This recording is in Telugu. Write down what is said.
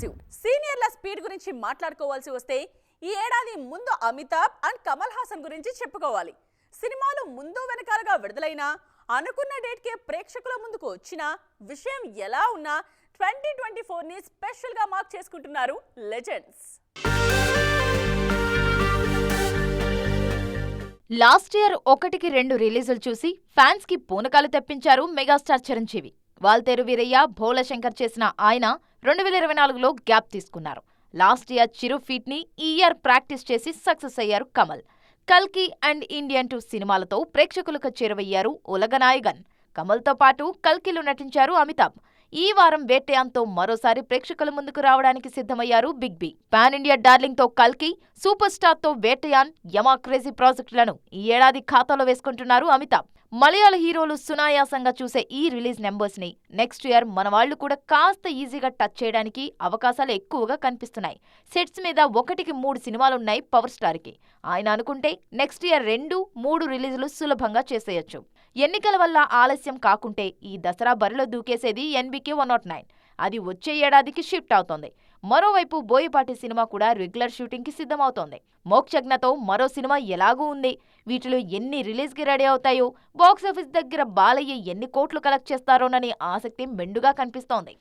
ఎక్స్క్లూజివ్ సీనియర్ల స్పీడ్ గురించి మాట్లాడుకోవాల్సి వస్తే ఈ ఏడాది ముందు అమితాబ్ అండ్ కమల్ హాసన్ గురించి చెప్పుకోవాలి. సినిమాలు ముందు వెనకాలగా విడుదలైనా అనుకున్న డేట్కే ప్రేక్షకుల ముందుకు వచ్చిన విషయం ఎలా ఉన్నా ట్వంటీ ట్వంటీ ఫోర్ని స్పెషల్గా మార్క్ చేసుకుంటున్నారు లెజెండ్స్. లాస్ట్ ఇయర్ ఒకటికి రెండు రిలీజులు చూసి ఫ్యాన్స్కి పూనకాలు తెప్పించారు మెగాస్టార్ చిరంజీవి. వాల్తేరు వీరయ్య భోలశంకర్ చేసిన ఆయన రెండు వేల ఇరవై నాలుగులో గ్యాప్ తీసుకున్నారు. లాస్ట్ ఇయర్ చిరు ఫీట్ని ఈ ఇయర్ ప్రాక్టీస్ చేసి సక్సెస్ అయ్యారు కమల్. కల్కి అండ్ ఇండియన్ టూ సినిమాలతో ప్రేక్షకులకు చేరువయ్యారు ఉలగనాయగన్ కమల్తో పాటు కల్కిలో నటించారు అమితాబ్. ఈ వారం వేటయాంతో మరోసారి ప్రేక్షకుల ముందుకు రావడానికి సిద్ధమయ్యారు బిగ్ బి. పాన్ ఇండియా డార్లింగ్తో కల్కి సూపర్ స్టార్తో వేటయాన్ యమా క్రేజీ ప్రాజెక్టులను ఈ ఏడాది ఖాతాలో వేసుకుంటున్నారు అమితాబ్. మలయాళ హీరోలు సునాయాసంగా చూసే ఈ రిలీజ్ నెంబర్స్ని నెక్స్ట్ ఇయర్ మన వాళ్ళు కూడా కాస్త ఈజీగా టచ్ చేయడానికి అవకాశాలు ఎక్కువగా కనిపిస్తున్నాయి. సెట్స్ మీద ఒకటికి మూడు సినిమాలున్నాయి పవర్ స్టార్కి ఆయన అనుకుంటే నెక్స్ట్ ఇయర్ రెండు మూడు రిలీజులు సులభంగా చేసేయొచ్చు. ఎన్నికల వల్ల ఆలస్యం కాకుంటే ఈ దసరా బరిలో దూకేసేది ఎన్బికే వన్ నాట్ నైన్. అది వచ్చే ఏడాదికి షిఫ్ట్ అవుతోంది. మరోవైపు బోయపాటి సినిమా కూడా రెగ్యులర్ షూటింగ్కి సిద్ధమవుతోంది. మోక్షజ్ఞతో మరో సినిమా ఎలాగూ ఉంది? వీటిలో ఎన్ని రిలీజ్కి రెడీ అవుతాయో? బాక్సాఫీస్ దగ్గర బాలయ్య ఎన్ని కోట్లు కలెక్ట్ చేస్తారోనని ఆసక్తి మెండుగా కనిపిస్తోంది.